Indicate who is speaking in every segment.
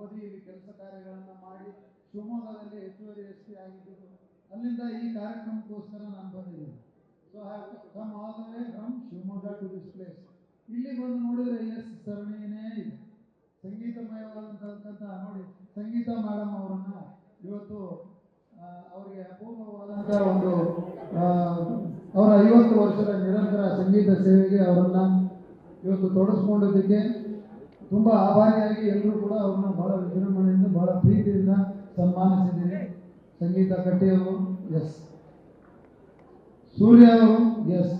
Speaker 1: ಓದಿ ಕೆಲಸ ಕಾರ್ಯಗಳನ್ನು ಮಾಡಿ ಶಿವಮೊಗ್ಗದಲ್ಲಿ ಹೆಚ್ಚುವರಿ ಎಸ್ ಪಿ ಆಗಿದ್ದರು ಅಲ್ಲಿಂದ ಈ ಕಾರ್ಯಕ್ರಮಕ್ಕೋಸ್ಕರ ನಾನು ಬಂದಿದ್ದೀನಿ. So I come all the way from Shivamogga to this place ಇಲ್ಲಿ ಬಂದು ನೋಡಿದ್ರೆ ಎಸ್ ಸರಣಿಯೇ ಇದೆ. ಸಂಗೀತಮಯವಾದಂತಕ್ಕಂಥ ನೋಡಿ, ಸಂಗೀತ ಮೇಡಮ್ ಅವರನ್ನ ಇವತ್ತು ಅವರಿಗೆ ಅಪೂರ್ವವಾದಂಥ ಒಂದು ಅವರ ಐವತ್ತು ವರ್ಷದ ನಿರಂತರ ಸಂಗೀತ ಸೇವೆಗೆ ಅವರನ್ನ ಇವತ್ತು ತೊಡಗಿಸ್ಕೊಂಡಿದ್ದಕ್ಕೆ ತುಂಬ ಆಭಾರಿಯಾಗಿ ಎಲ್ಲರೂ ಕೂಡ ಅವ್ರನ್ನ ಬಹಳ ವಿಜೃಂಭಣೆಯಿಂದ, ಬಹಳ ಪ್ರೀತಿಯಿಂದ ಸನ್ಮಾನಿಸಿದ್ದೀನಿ. ಸಂಗೀತ ಕಟ್ಟಿಯವರು ಎಸ್ ಸೂರ್ಯ ಅವರು ಎಸ್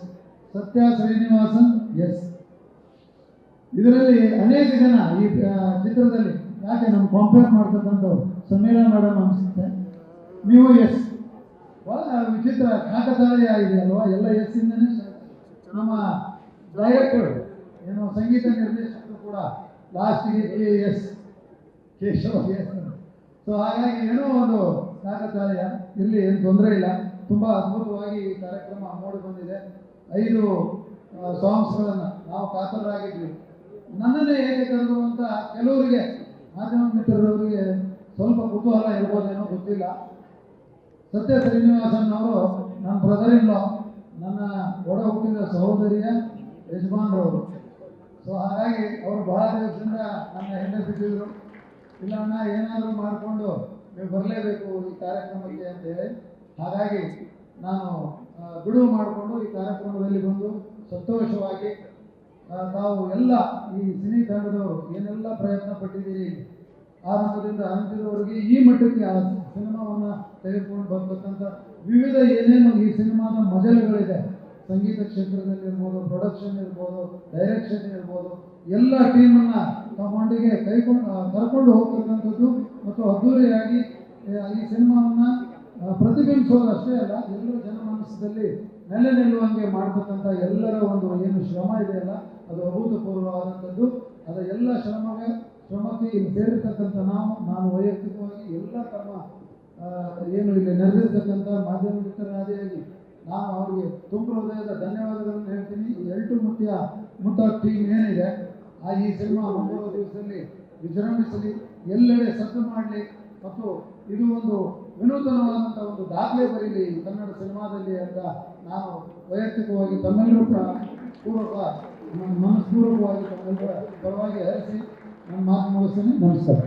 Speaker 1: ಸತ್ಯ ಶ್ರೀನಿವಾಸನ್ ಎಸ್ ಇದರಲ್ಲಿ ಅನೇಕ ಜನ ಈ ಚಿತ್ರದಲ್ಲಿ, ಯಾಕೆ ನಮ್ಮ ಕಾಂಪೇರ್ ಮಾಡ್ತಕ್ಕಂಥವ್ರು ಸಮೀರಾ ಮೇಡಮ್ ಅನಿಸುತ್ತೆ. ನೀವು ಎಸ್ ಬಹಳ ವಿಚಿತ್ರ ಕಾಕತಾಳೀಯ ಆಗಿದೆ ಅಲ್ವಾ? ಎಲ್ಲ ಎಸ್ ಇಂದನೇ. ನಮ್ಮ ಡೈರೆಕ್ಟರ್ ಏನು ಸಂಗೀತ ನಿರ್ದೇಶಕರು ಕೂಡ ಲಾಸ್ಟಿಗೆ K S Keshava S so ಹಾಗಾಗಿ ಏನೋ ಒಂದು ಕಾಕತಾಳೀಯ, ಇರಲಿ, ಏನು ತೊಂದರೆ ಇಲ್ಲ. ತುಂಬ ಅದ್ಭುತವಾಗಿ ಈ ಕಾರ್ಯಕ್ರಮ ಮೂಡಿ ಐದು ಸಾಂಗ್ಸ್ಗಳನ್ನು ನಾವು ಕಾತರರಾಗಿದ್ವಿ ನನ್ನನ್ನೇ ಹೇಗೆ ಕರೆದು ಅಂತ ಕೆಲವರಿಗೆ, ಮಾಧ್ಯಮ ಮಿತ್ರರವರಿಗೆ ಸ್ವಲ್ಪ ಕುತೂಹಲ ಇರ್ಬೋದೇನೋ ಗೊತ್ತಿಲ್ಲ. ಸತ್ಯ ಶ್ರೀನಿವಾಸನ್ ಅವರು ನನ್ನ ಬ್ರದರ್ ಇನ್ ಲಾ ನನ್ನ ಒಡ ಹುಟ್ಟಿದ ಸಹೋದರಿಯ ಯಜಮಾನ್ರವರು. ಸೊ ಹಾಗಾಗಿ ಅವರು ಬಹಳ ದಿವಸದಿಂದ ನನ್ನ ಹೆಣ್ಣೆ ಇಲ್ಲ ಅಣ್ಣ ಏನಾದರೂ ಮಾಡಿಕೊಂಡು ನೀವು ಬರಲೇಬೇಕು ಈ ಕಾರ್ಯಕ್ರಮಕ್ಕೆ ಅಂತೇಳಿ. ಹಾಗಾಗಿ ನಾನು ಬಿಡುವು ಮಾಡಿಕೊಂಡು ಈ ಕಾರ್ಯಕ್ರಮದಲ್ಲಿ ಬಂದು ಸಂತೋಷವಾಗಿ ತಾವು ಎಲ್ಲ ಈ ಸಿನಿ ತಂಡದವರು ಏನೆಲ್ಲ ಪ್ರಯತ್ನ ಪಟ್ಟಿದ್ದೀರಿ ಆರಂಭದಿಂದ ಅಂತ್ಯದವರೆಗೆ ಈ ಮಟ್ಟಕ್ಕೆ ಆ ಸಿನಿಮಾವನ್ನು ತೆಗೆದುಕೊಂಡು ಬರ್ತಕ್ಕಂಥ ವಿವಿಧ ಏನೇನು ಈ ಸಿನಿಮಾದ ಮಜಲುಗಳಿದೆ. ಸಂಗೀತ ಕ್ಷೇತ್ರದಲ್ಲಿ ಪ್ರೊಡಕ್ಷನ್ ಇರ್ಬೋದು ಡೈರೆಕ್ಷನ್ ಇರ್ಬೋದು, ಎಲ್ಲ ಟೀಮನ್ನು ತಗೊಂಡಿಗೆ ಕೈಕೊಂಡು ಕರ್ಕೊಂಡು ಹೋಗ್ತಕ್ಕಂಥದ್ದು ಮತ್ತು ಅದ್ದೂರಿಯಾಗಿ ಈ ಸಿನಿಮಾವನ್ನು ಪ್ರತಿಬಿಂಬಿಸೋದು ಅಷ್ಟೇ ಅಲ್ಲ, ಎಲ್ಲರ ಜನಮಾನಸದಲ್ಲಿ ನೆಲೆ ನಿಲ್ಲುವಂಗೆ ಮಾಡ್ತಕ್ಕಂಥ ಎಲ್ಲರ ಒಂದು ಏನು ಶ್ರಮ ಇದೆಯಲ್ಲ ಅದು ಅಭೂತಪೂರ್ವವಾದಂಥದ್ದು. ಅದರ ಎಲ್ಲ ಶ್ರಮವೇ ಶ್ರಮಕ್ಕೆ ಇಲ್ಲಿ ಸೇರಿರ್ತಕ್ಕಂಥ ನಾವು, ನಾನು ವೈಯಕ್ತಿಕವಾಗಿ ಎಲ್ಲ ತಮ್ಮ ಏನು ಇಲ್ಲಿ ನೆರೆದಿರ್ತಕ್ಕಂಥ ಮಾಧ್ಯಮ ಮಿತ್ರರಾದಿಯಾಗಿ ನಾನು ಅವರಿಗೆ ತುಂಬ ಹೃದಯದ ಧನ್ಯವಾದಗಳನ್ನು ಹೇಳ್ತೀನಿ. ಈ ಎಲ್ಟು ಮುಟ್ಟಿಯ ಮುಟ್ಟ ಟೀಮ್ ಏನಿದೆ, ಆ ಈ ಸಿನಿಮಾ ಮುಂಬರುವ ದಿವಸದಲ್ಲಿ ವಿಜೃಂಭಿಸಲಿ, ಎಲ್ಲೆಡೆ ಸದ್ದು ಮಾಡಲಿ. ಮತ್ತು ಇದು ಒಂದು ವಿನೂತನವಾದಂಥ ಒಂದು ದಾಖಲೆ ಬರೀಲಿ ಕನ್ನಡ ಸಿನಿಮಾದಲ್ಲಿ ಅಂತ ನಾನು ವೈಯಕ್ತಿಕವಾಗಿ ತಮ್ಮೆಲ್ಲರೂ ಕೂಡ ಪೂರ್ವಕ ಮನಸ್ಪೂರ್ವಕವಾಗಿ ತಮ್ಮೆಲ್ಲರ ಪರವಾಗಿ ಹರಿಸಿ, ನನ್ನ ಮಾತು ಮುಗಿಸ್ತೀನಿ. ನಮಸ್ಕಾರ.